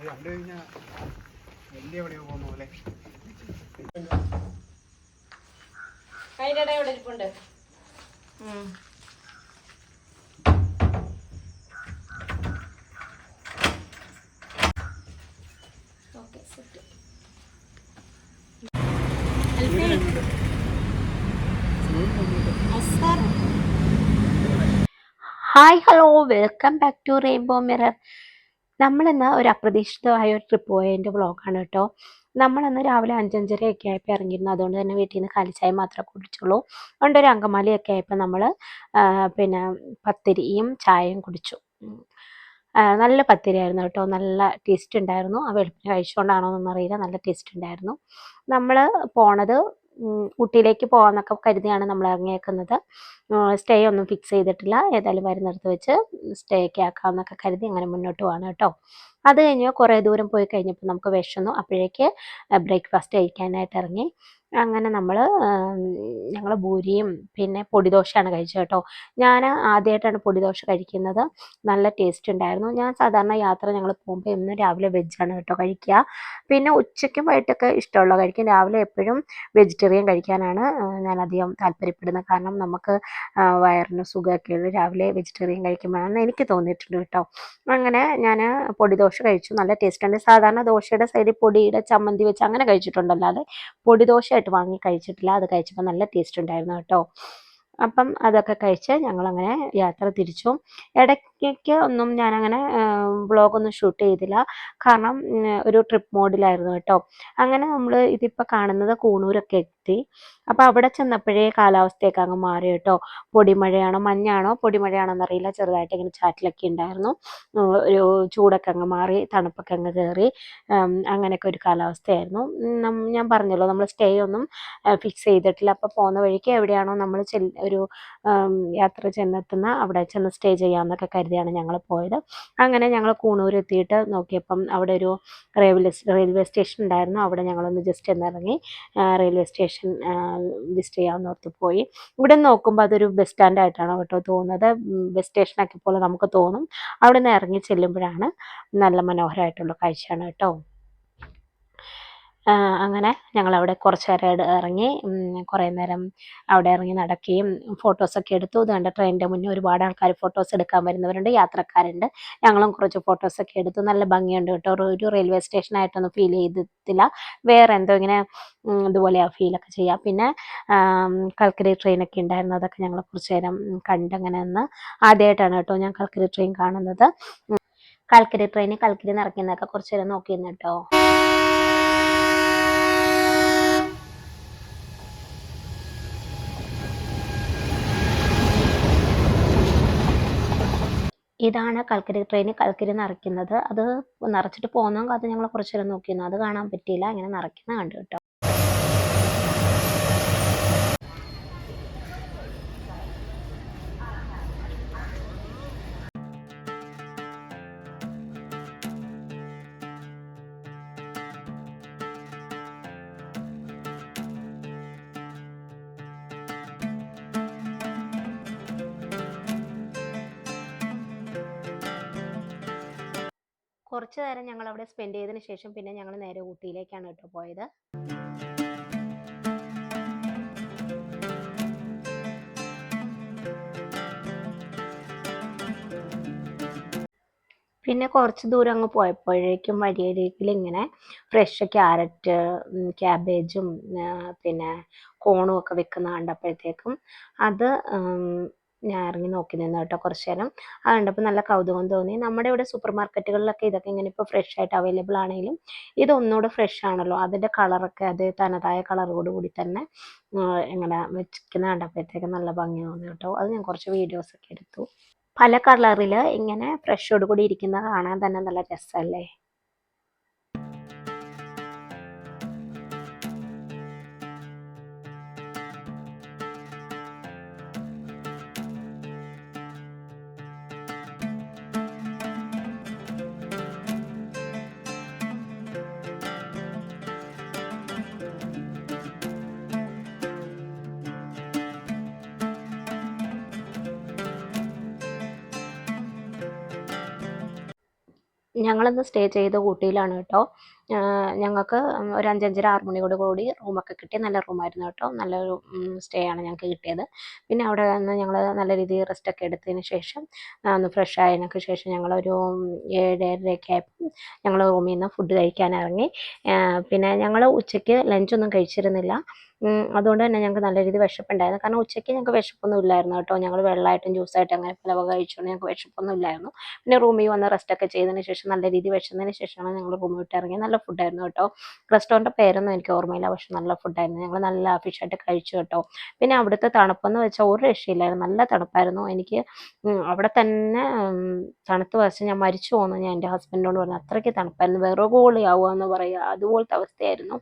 ഇത് കണ്ടു കഴിഞ്ഞാൽ വലിയ എവിടെയോ പോകുന്ന പോലെ. അതിന്റെ ഇടയിൽ ഇവിടെ ഇരിപ്പുണ്ട്? Hi hello welcome back to rainbow mirror നമ്മളിന്ന് ഒരു അപ്രതീക്ഷിതമായ ഒരു ട്രിപ്പ് പോയതിന്റെ വ്ളോഗാണ് കേട്ടോ നമ്മളന്ന് രാവിലെ അഞ്ചഞ്ചരയൊക്കെ ആയപ്പോൾ ഇറങ്ങിയിരുന്നു അതുകൊണ്ട് തന്നെ വീട്ടിൽ നിന്ന് കാലിച്ചായ മാത്രമേ കുടിച്ചുള്ളൂ. അതുകൊണ്ട് ഒരു അങ്കമാലിയൊക്കെ ആയപ്പോൾ നമ്മൾ പിന്നെ പത്തിരിയും ചായയും കുടിച്ചു. നല്ല പത്തിരി നല്ല പത്തിരിയായിരുന്നു കേട്ടോ നല്ല ടേസ്റ്റ് ഉണ്ടായിരുന്നു. ആ വെളുപ്പിന് കഴിച്ചുകൊണ്ടാണോ എന്നൊന്നും അറിയില്ല. നല്ല ടേസ്റ്റ് ഉണ്ടായിരുന്നു. നമ്മൾ പോണത് ഊട്ടിയിലേക്ക് പോകാമെന്നൊക്കെ കരുതിയാണ് നമ്മൾ ഇറങ്ങിയേക്കുന്നത്. സ്റ്റേ ഒന്നും ഫിക്സ് ചെയ്തിട്ടില്ല. ഏതായാലും വരുന്നിടത്ത് വെച്ച് സ്റ്റേ ഒക്കെ ആക്കാമെന്നൊക്കെ കരുതി അങ്ങനെ മുന്നോട്ട് പോവാണ് കേട്ടോ. അത് കഴിഞ്ഞ് കുറേ ദൂരം പോയി കഴിഞ്ഞപ്പോൾ നമുക്ക് വിശന്നു. അപ്പോഴേക്ക് ബ്രേക്ക്ഫാസ്റ്റ് കഴിക്കാനായിട്ട് ഇറങ്ങി. അങ്ങനെ നമ്മൾ ഞങ്ങൾ ഭൂരിയും പിന്നെ പൊടിദോശയാണ് കഴിച്ചത് കേട്ടോ. ഞാൻ ആദ്യമായിട്ടാണ് പൊടിദോശ കഴിക്കുന്നത്. നല്ല ടേസ്റ്റ് ഉണ്ടായിരുന്നു. ഞാൻ സാധാരണ യാത്ര ഞങ്ങൾ പോകുമ്പോൾ ഇന്ന് രാവിലെ വെജാണ് കേട്ടോ കഴിക്കുക. പിന്നെ ഉച്ചയ്ക്കും വൈകിട്ടൊക്കെ ഇഷ്ടമുള്ള കഴിക്കും. രാവിലെ എപ്പോഴും വെജിറ്റേറിയൻ കഴിക്കാനാണ് ഞാൻ അധികം താല്പര്യപ്പെടുന്നത്. കാരണം നമുക്ക് വയറിന് സുഖമൊക്കെയുള്ളൂ രാവിലെ വെജിറ്റേറിയൻ കഴിക്കുമ്പോഴാണെന്ന് എനിക്ക് തോന്നിയിട്ടുണ്ട് കേട്ടോ. അങ്ങനെ ഞാൻ പൊടിദോശ കഴിച്ചു. നല്ല ടേസ്റ്റ് ഉണ്ട്. സാധാരണ ദോശയുടെ സൈഡിൽ പൊടിയുടെ ചമ്മന്തി വെച്ച് അങ്ങനെ കഴിച്ചിട്ടുണ്ടല്ലാതെ പൊടിദോശയായിട്ട് വാങ്ങി കഴിച്ചിട്ടില്ല. അത് കഴിച്ചപ്പോൾ നല്ല ടേസ്റ്റ് ഉണ്ടായിരുന്നു കേട്ടോ. അപ്പം അതൊക്കെ കഴിച്ച് ഞങ്ങളങ്ങനെ യാത്ര തിരിച്ചു. ഇടയ്ക്കൊക്കെ ഒന്നും ഞാൻ ഞാനങ്ങനെ വ്ളോഗൊന്നും ഷൂട്ട് ചെയ്തില്ല. കാരണം ഒരു ട്രിപ്പ് മോഡിലായിരുന്നു കേട്ടോ. അങ്ങനെ നമ്മൾ ഇതിപ്പോൾ കാണുന്നത് കൂണൂരൊക്കെ എത്തി. അപ്പോൾ അവിടെ ചെന്നപ്പോഴേ കാലാവസ്ഥയൊക്കെ അങ്ങ് മാറി കേട്ടോ. പൊടിമഴയാണോ മഞ്ഞാണോ പൊടിമഴയാണോ എന്നറിയില്ല ചെറുതായിട്ട് ഇങ്ങനെ ചാറ്റിലൊക്കെ ഉണ്ടായിരുന്നു. ഒരു ചൂടൊക്കെ അങ്ങ് മാറി തണുപ്പൊക്കെ അങ്ങ് കയറി അങ്ങനെയൊക്കെ ഒരു കാലാവസ്ഥയായിരുന്നു. ഞാൻ പറഞ്ഞല്ലോ നമ്മൾ സ്റ്റേ ഒന്നും ഫിക്സ് ചെയ്തിട്ടില്ല. അപ്പോൾ പോകുന്ന വഴിക്ക് എവിടെയാണോ നമ്മൾ ഒരു യാത്ര ചെന്നെത്തുന്ന അവിടെ ചെന്ന് സ്റ്റേ ചെയ്യാമെന്നൊക്കെ കരുതിയാണ് ഞങ്ങൾ പോയത്. അങ്ങനെ ഞങ്ങൾ കൂണൂർ എത്തിയിട്ട് നോക്കിയപ്പം അവിടെ ഒരു റെയിൽവേ റെയിൽവേ സ്റ്റേഷൻ ഉണ്ടായിരുന്നു. അവിടെ ഞങ്ങളൊന്ന് ജസ്റ്റ് ഒന്ന് ഇറങ്ങി റെയിൽവേ സ്റ്റേഷൻ വിസിറ്റ് ചെയ്യാമെന്ന് ഓർത്ത് പോയി. ഇവിടെ നോക്കുമ്പോൾ അതൊരു ബസ് സ്റ്റാൻഡ് സ്റ്റാൻഡായിട്ടാണ് കേട്ടോ തോന്നുന്നത്. ബസ് സ്റ്റേഷനൊക്കെ പോലെ നമുക്ക് തോന്നും. അവിടെ നിന്ന് ഇറങ്ങി ചെല്ലുമ്പോഴാണ് നല്ല മനോഹരമായിട്ടുള്ള കാഴ്ചയാണ് കേട്ടോ. അങ്ങനെ ഞങ്ങളവിടെ കുറച്ച് നേരം ഇറങ്ങി കുറേ നേരം അവിടെ ഇറങ്ങി നടക്കുകയും ഫോട്ടോസൊക്കെ എടുത്തു. അതുകൊണ്ട് ട്രെയിനിന്റെ മുന്നേ ഒരുപാട് ആൾക്കാർ ഫോട്ടോസ് എടുക്കാൻ വരുന്നവരുണ്ട് യാത്രക്കാരുണ്ട്. ഞങ്ങളും കുറച്ച് ഫോട്ടോസൊക്കെ എടുത്തു. നല്ല ഭംഗിയുണ്ട് കേട്ടോ. ഒരു- റെയിൽവേ സ്റ്റേഷനായിട്ടൊന്നും ഫീൽ ചെയ്തിട്ടില്ല. വേറെ എന്തോ ഇങ്ങനെ ഇതുപോലെ ആ ഫീലൊക്കെ ചെയ്യാം. പിന്നെ കൽക്കരി ട്രെയിനൊക്കെ ഉണ്ടായിരുന്നു. അതൊക്കെ ഞങ്ങൾ കുറച്ച് നേരം കണ്ടങ്ങനെ നിന്ന് ആദ്യമായിട്ടാണ് കേട്ടോ ഞാൻ കൽക്കരി ട്രെയിൻ കാണുന്നത്. കൽക്കരി ട്രെയിൻ കൽക്കരി നിറയ്ക്കുന്നതൊക്കെ കുറച്ച് നേരം നോക്കിയിരുന്നു കേട്ടോ. ഇതാണ് കൽക്കരി ട്രെയിൻ കൽക്കരി നിറയ്ക്കുന്നത്. അത് നിറച്ചിട്ട് പോകുന്നതും കാത്ത് ഞങ്ങൾ കുറച്ച് നേരം നോക്കിയിരുന്നു. അത് കാണാൻ പറ്റിയില്ല. ഇങ്ങനെ നിറയ്ക്കുന്നത് കണ്ടു കേട്ടോ. കുറച്ച് നേരം ഞങ്ങൾ അവിടെ സ്പെൻഡ് ചെയ്തതിന് ശേഷം പിന്നെ ഞങ്ങൾ നേരെ ഊട്ടിയിലേക്കാണ് കേട്ടോ പോയത്. പിന്നെ കുറച്ച് ദൂരം അങ്ങ് പോയപ്പോഴേക്കും വഴിയിലേക്കിൽ ഇങ്ങനെ ഫ്രഷ് ക്യാരറ്റ് ക്യാബേജും പിന്നെ കോണും ഒക്കെ വെക്കുന്ന കണ്ടപ്പോഴത്തേക്കും അത് ഞാൻ ഇറങ്ങി നോക്കി നിന്നു കേട്ടോ കുറച്ച് നേരം അത് കണ്ടപ്പോൾ നല്ല കൗതുകം തോന്നി. നമ്മുടെ ഇവിടെ സൂപ്പർ മാർക്കറ്റുകളിലൊക്കെ ഇതൊക്കെ ഇങ്ങനെ ഇപ്പോൾ ഫ്രഷ് ആയിട്ട് അവൈലബിൾ ആണെങ്കിലും ഇതൊന്നുകൂടെ ഫ്രഷ് ആണല്ലോ. അതിന്റെ കളറൊക്കെ അത് തനതായ കളറോട് കൂടി തന്നെ ഇങ്ങനെ വെച്ചിരിക്കുന്ന കണ്ടപ്പോഴത്തേക്ക് നല്ല ഭംഗി തോന്നി കേട്ടോ. അത് ഞാൻ കുറച്ച് വീഡിയോസൊക്കെ എടുത്തു. പല കളറിൽ ഇങ്ങനെ ഫ്രഷോട് കൂടി ഇരിക്കുന്ന കാണാൻ തന്നെ നല്ല രസമല്ലേ? ഞങ്ങളിന്ന് സ്റ്റേ ചെയ്ത ഊട്ടിയിലാണ് കേട്ടോ. ഞങ്ങൾക്ക് ഒരു അഞ്ചഞ്ചര ആറ് മണിയോട് കൂടി റൂമൊക്കെ കിട്ടി നല്ല റൂമായിരുന്നു കേട്ടോ. നല്ലൊരു സ്റ്റേ ആണ് ഞങ്ങൾക്ക് കിട്ടിയത്. പിന്നെ അവിടെ നിന്ന് ഞങ്ങൾ നല്ല രീതിയിൽ റെസ്റ്റൊക്കെ എടുത്തതിന് ശേഷം ഒന്ന് ഫ്രഷ് ആയതിനൊക്കെ ശേഷം ഞങ്ങളൊരു ഏഴ് ഏഴരയൊക്കെ ആയപ്പോൾ ഞങ്ങൾ റൂമിൽ നിന്ന് ഫുഡ് കഴിക്കാൻ ഇറങ്ങി. പിന്നെ ഞങ്ങൾ ഉച്ചയ്ക്ക് ലഞ്ചൊന്നും കഴിച്ചിരുന്നില്ല. അതുകൊണ്ട് തന്നെ ഞങ്ങൾക്ക് നല്ല രീതിയിൽ വിശപ്പുണ്ടായിരുന്നു. കാരണം ഉച്ചയ്ക്ക് ഞങ്ങൾക്ക് വിശപ്പൊന്നും ഇല്ലായിരുന്നു കേട്ടോ. ഞങ്ങൾ വെള്ളമായിട്ടും ജ്യൂസായിട്ടും അങ്ങനെ പല വക കഴിച്ചുകൊണ്ട് ഞങ്ങൾക്ക് വിശപ്പൊന്നും ഇല്ലായിരുന്നു. പിന്നെ റൂമിൽ വന്ന് റെസ്റ്റ് ഒക്കെ ചെയ്തതിന് ശേഷം നല്ല രീതിയിൽ വിശന്നതിന് ശേഷമാണ് ഞങ്ങൾ റൂമിൽ വിട്ട് ഇറങ്ങി. നല്ല ഫുഡായിരുന്നു കേട്ടോ. റെസ്റ്റോറന്റ് പേരൊന്നും എനിക്ക് ഓർമ്മയില്ല. പക്ഷെ നല്ല ഫുഡായിരുന്നു ഞങ്ങൾ നല്ല ഫിഷായിട്ട് കഴിച്ചു കേട്ടോ. പിന്നെ അവിടുത്തെ തണുപ്പെന്ന് വെച്ചാൽ ഒരു രക്ഷയില്ലായിരുന്നു. നല്ല തണുപ്പായിരുന്നു. എനിക്ക് അവിടെ തന്നെ തണുത്ത് വച്ച് ഞാൻ മരിച്ചു പോകുന്നു ഞാൻ എന്റെ ഹസ്ബൻഡിനോട് പറഞ്ഞു. അത്രയ്ക്ക് തണുപ്പായിരുന്നു. വിറകുപൊളിയാവുക എന്ന് പറയുക. അതുപോലത്തെ അവസ്ഥയായിരുന്നു.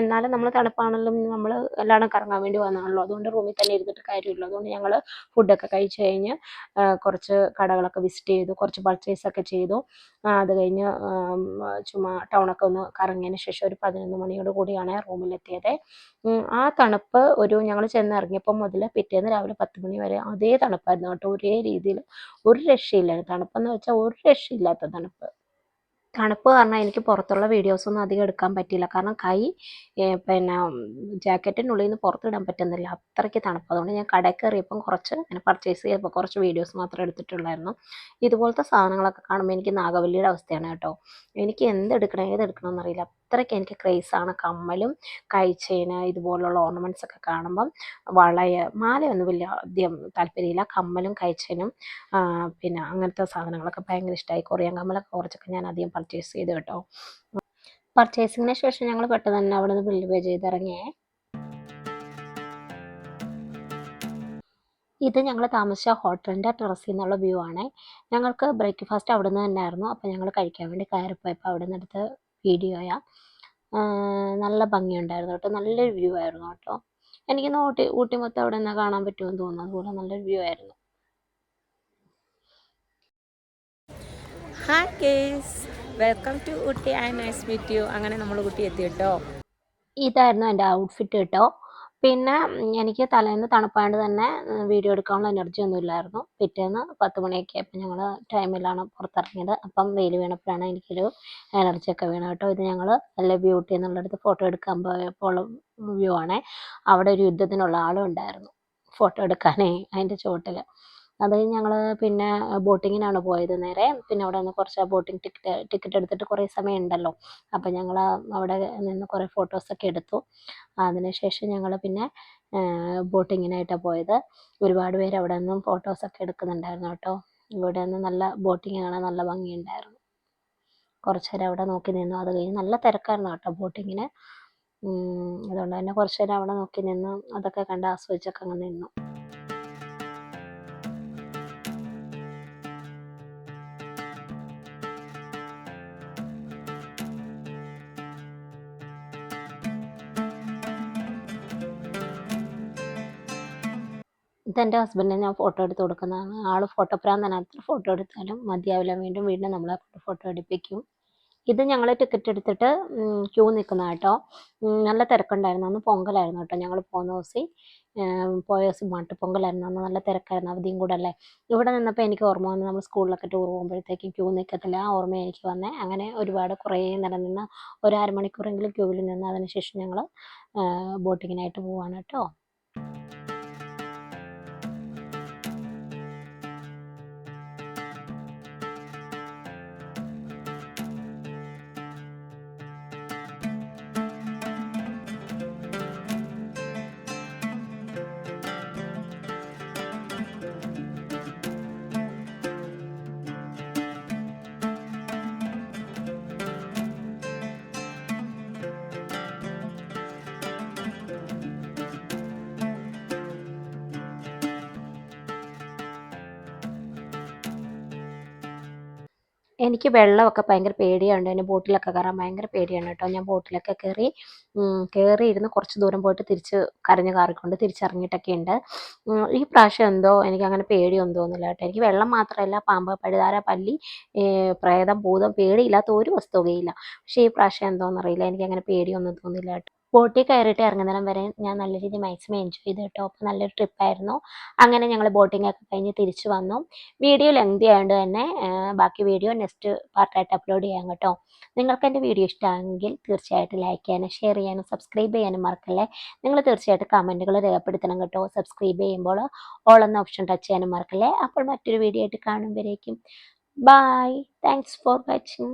എന്നാലും നമ്മൾ തണുപ്പാണെങ്കിലും നമ്മൾ എല്ലായിടും കറങ്ങാൻ വേണ്ടി വന്നതാണല്ലോ അതുകൊണ്ട് റൂമിൽ തന്നെ ഇരുന്നിട്ട് കാര്യമില്ല. അതുകൊണ്ട് ഞങ്ങൾ ഫുഡൊക്കെ കഴിച്ച് കഴിഞ്ഞ് കുറച്ച് കടകളൊക്കെ വിസിറ്റ് ചെയ്തു. കുറച്ച് പർച്ചേസ് ഒക്കെ ചെയ്തു. അത് കഴിഞ്ഞ് ചുമ്മാ ടൗണൊക്കെ ഒന്ന് കറങ്ങിയതിന് ശേഷം ഒരു പതിനൊന്ന് മണിയോട് കൂടിയാണ് റൂമിലെത്തിയത് ആ തണുപ്പ് ഒരു ഞങ്ങൾ ചെന്ന് ഇറങ്ങിയപ്പോൾ മുതൽ പിറ്റേന്ന് രാവിലെ പത്ത് മണി വരെ അതേ തണുപ്പായിരുന്നു കേട്ടോ. ഒരേ രീതിയിൽ ഒരു രക്ഷയില്ലായിരുന്നു. തണുപ്പെന്ന് വെച്ചാൽ ഒരു രക്ഷയില്ലാത്ത തണുപ്പ്. തണുപ്പ് കാരണം എനിക്ക് പുറത്തുള്ള വീഡിയോസൊന്നും അധികം എടുക്കാൻ പറ്റിയില്ല. കാരണം കൈ പിന്നെ ജാക്കറ്റിനുള്ളിൽ നിന്ന് പുറത്തിടാൻ പറ്റുന്നില്ല. അത്രയ്ക്ക് തണുപ്പ്. അതുകൊണ്ട് ഞാൻ കടയിൽ കയറിയപ്പം കുറച്ച് ഇങ്ങനെ പർച്ചേസ് ചെയ്തപ്പോൾ കുറച്ച് വീഡിയോസ് മാത്രം എടുത്തിട്ടുള്ളായിരുന്നു. ഇതുപോലത്തെ സാധനങ്ങളൊക്കെ കാണുമ്പോൾ എനിക്ക് നാഗവല്ലിയുടെ അവസ്ഥയാണ് കേട്ടോ. എനിക്ക് എന്തെടുക്കണം ഏതെടുക്കണം എന്നറിയില്ല അത്രയ്ക്ക് എനിക്ക് ക്രേസാണ് കമ്മലും കൈ ചെയിന് ഇതുപോലുള്ള ഓർണമെന്റ്സ് ഒക്കെ കാണുമ്പം വളയ മാലയൊന്നും വലിയ ആദ്യം താല്പര്യമില്ല. കമ്മലും കൈച്ചേനും പിന്നെ അങ്ങനത്തെ സാധനങ്ങളൊക്കെ ഭയങ്കര ഇഷ്ടമായി കൊറിയൻ കമ്മലൊക്കെ കുറച്ചൊക്കെ ഞാൻ അധികം പർച്ചേസ് ചെയ്ത് കേട്ടോ. പർച്ചേസിങ്ങിന് ശേഷം ഞങ്ങൾ പെട്ടെന്ന് തന്നെ അവിടെ നിന്ന് ബില്ല് പേ ചെയ്തിറങ്ങിയേ. ഇത് ഞങ്ങൾ താമസിച്ച ഹോട്ടലിന്റെ ടെറസിൽ നിന്നുള്ള വ്യൂ ആണ്. ഞങ്ങൾക്ക് ബ്രേക്ക്ഫാസ്റ്റ് അവിടെ നിന്ന് തന്നെയായിരുന്നു അപ്പോൾ ഞങ്ങൾ കഴിക്കാൻ വേണ്ടി കയറിപ്പോയപ്പോൾ അവിടെ നിന്ന് എടുത്ത വീഡിയോയാണ് നല്ല ഭംഗിയുണ്ടായിരുന്നു കേട്ടോ. നല്ലൊരു വ്യൂ ആയിരുന്നു കേട്ടോ. എനിക്ക് ഊട്ടി ഊട്ടി മൊത്തം അവിടെ നിന്ന് കാണാൻ പറ്റുമെന്ന് തോന്നുന്നു. അതുപോലെ നല്ലൊരു വ്യൂ ആയിരുന്നു. Hi guys welcome to Ooty I nice meet you അങ്ങനെ നമ്മൾ കുട്ടി എത്തി കേട്ടോ. ഇതായിരുന്നു എന്റെ ഔട്ട്ഫിറ്റ് കേട്ടോ. പിന്നെ എനിക്ക് തലേന്ന് തണുപ്പായതുകൊണ്ട് തന്നെ വീഡിയോ എടുക്കാനുള്ള എനർജി ഒന്നും ഇല്ലായിരുന്നു. പിറ്റേന്ന് പത്ത് മണിയൊക്കെ ആയപ്പോൾ ഞങ്ങൾ ടൈമിലാണ് പുറത്തിറങ്ങിയത്. അപ്പം വെയിൽ വീണപ്പോഴാണ് എനിക്കൊരു എനർജി ഒക്കെ വീണത് കേട്ടോ. ഇത് ഞങ്ങൾ നല്ല ബ്യൂട്ടി എന്നുള്ളിടത്ത് ഫോട്ടോ എടുക്കാൻ പോയപ്പോൾ വ്യൂ ആണേ. അവിടെ ഒരു യുദ്ധത്തിനുള്ള ആളും ഉണ്ടായിരുന്നു ഫോട്ടോ എടുക്കാനേ അതിന്റെ ചുവട്ടിൽ അത് കഴിഞ്ഞ് ഞങ്ങൾ പിന്നെ ബോട്ടിങ്ങിനാണ് പോയത് നേരെ. പിന്നെ അവിടെ നിന്ന് കുറച്ച് ബോട്ടിംഗ് ടിക്കറ്റ് ടിക്കറ്റ് എടുത്തിട്ട് കുറേ സമയം ഉണ്ടല്ലോ അപ്പം ഞങ്ങൾ അവിടെ നിന്ന് കുറേ ഫോട്ടോസൊക്കെ എടുത്തു. അതിനുശേഷം ഞങ്ങൾ പിന്നെ ബോട്ടിങ്ങിനായിട്ടാണ് പോയത്. ഒരുപാട് പേര് അവിടെ നിന്നും ഫോട്ടോസൊക്കെ എടുക്കുന്നുണ്ടായിരുന്നു കേട്ടോ. ഇവിടെ നിന്ന് നല്ല ബോട്ടിങ് കാണാൻ നല്ല ഭംഗിയുണ്ടായിരുന്നു. കുറച്ച് നേരം അവിടെ നോക്കി നിന്നു. അത് കഴിഞ്ഞ് നല്ല തിരക്കായിരുന്നു കേട്ടോ ബോട്ടിങ്ങിന്. അതുകൊണ്ട് തന്നെ കുറച്ച് നേരം അവിടെ നോക്കി നിന്നു. അതൊക്കെ കണ്ട് ആസ്വദിച്ചൊക്കെ അങ്ങ് നിന്നു. ഇതെന്റെ ഹസ്ബൻഡിന് ഞാൻ ഫോട്ടോ എടുത്ത് കൊടുക്കുന്നതാണ്. ആൾ ഫോട്ടോ പ്രാന്തനാത്ര ഫോട്ടോ എടുത്താലും മതിയാവില്ല. വീണ്ടും വീണ്ടും നമ്മളെ ഫോട്ടോ എടുപ്പിക്കും. ഇത് ഞങ്ങൾ ടിക്കറ്റ് എടുത്തിട്ട് ക്യൂ നിൽക്കുന്ന കേട്ടോ. നല്ല തിരക്കുണ്ടായിരുന്നു. അന്ന് പൊങ്കലായിരുന്നു കേട്ടോ ഞങ്ങൾ പോകുന്ന ദിവസം. പോയ ദിവസം മാട്ടുപൊങ്കലായിരുന്നു അന്ന് നല്ല തിരക്കായിരുന്നു. അവധിയും കൂടെ അല്ലേ? ഇവിടെ നിന്നപ്പോൾ എനിക്ക് ഓർമ്മ വന്നു നമ്മൾ സ്കൂളിലൊക്കെ ടൂർ പോകുമ്പോഴത്തേക്കും ക്യൂ നിൽക്കത്തില്ല. ആ ഓർമ്മ എനിക്ക് വന്നേ. അങ്ങനെ ഒരുപാട് കുറേ നേരം നിന്ന് ഒരു ക്യൂവിൽ നിന്ന് അതിനുശേഷം ഞങ്ങൾ ബോട്ടിങ്ങിനായിട്ട് പോവാണ് കേട്ടോ. എനിക്ക് വെള്ളമൊക്കെ ഭയങ്കര പേടിയുണ്ട് എന്റെ ബോട്ടിലൊക്കെ കയറാൻ ഭയങ്കര പേടിയാണ് കേട്ടോ. ഞാൻ ബോട്ടിലൊക്കെ കയറി കയറി ഇരുന്ന് കുറച്ച് ദൂരം പോയിട്ട് തിരിച്ച് കരഞ്ഞ് കാറിക്കൊണ്ട് തിരിച്ചിറങ്ങിയിട്ടൊക്കെ ഉണ്ട് ഈ പ്രാവശ്യം എന്തോ എനിക്ക് അങ്ങനെ പേടിയൊന്നും തോന്നില്ല കേട്ടോ. എനിക്ക് വെള്ളം മാത്രമല്ല പാമ്പ് പഴുതാര പല്ലി പ്രേതം ഭൂതം പേടിയില്ലാത്ത ഒരു വസ്തുവകയില്ല പക്ഷേ ഈ പ്രാവശ്യം എന്തോന്നറിയില്ല എനിക്ക് അങ്ങനെ പേടിയൊന്നും തോന്നില്ല കേട്ടോ. ബോട്ടിൽ കയറിയിട്ട് ഇറങ്ങുന്നിടം വരെ ഞാൻ നല്ല രീതിയിൽ മാക്സിമം എൻജോയ് ചെയ്തു കേട്ടോ അപ്പോൾ നല്ലൊരു ട്രിപ്പായിരുന്നു അങ്ങനെ ഞങ്ങൾ ബോട്ടിംഗ് ഒക്കെ കഴിഞ്ഞ് തിരിച്ചു വന്നു. വീഡിയോ ലെങ്തി ആയതുകൊണ്ട് തന്നെ ബാക്കി വീഡിയോ നെക്സ്റ്റ് പാർട്ടായിട്ട് അപ്ലോഡ് ചെയ്യാം കേട്ടോ. നിങ്ങൾക്ക് എന്റെ വീഡിയോ ഇഷ്ടമാണെങ്കിൽ തീർച്ചയായിട്ടും ലൈക്ക് ചെയ്യാനും ഷെയർ ചെയ്യാനും സബ്സ്ക്രൈബ് ചെയ്യാനും മറക്കല്ലേ? നിങ്ങൾ തീർച്ചയായിട്ടും കമന്റുകൾ രേഖപ്പെടുത്തണം കേട്ടോ. സബ്സ്ക്രൈബ് ചെയ്യുമ്പോൾ ഓൾ എന്ന ഓപ്ഷൻ ടച്ച് ചെയ്യാനും മറക്കല്ലേ? അപ്പോൾ മറ്റൊരു വീഡിയോ ആയിട്ട് കാണുമ്പോഴേക്കും ബൈ താങ്ക്സ് ഫോർ വാച്ചിങ്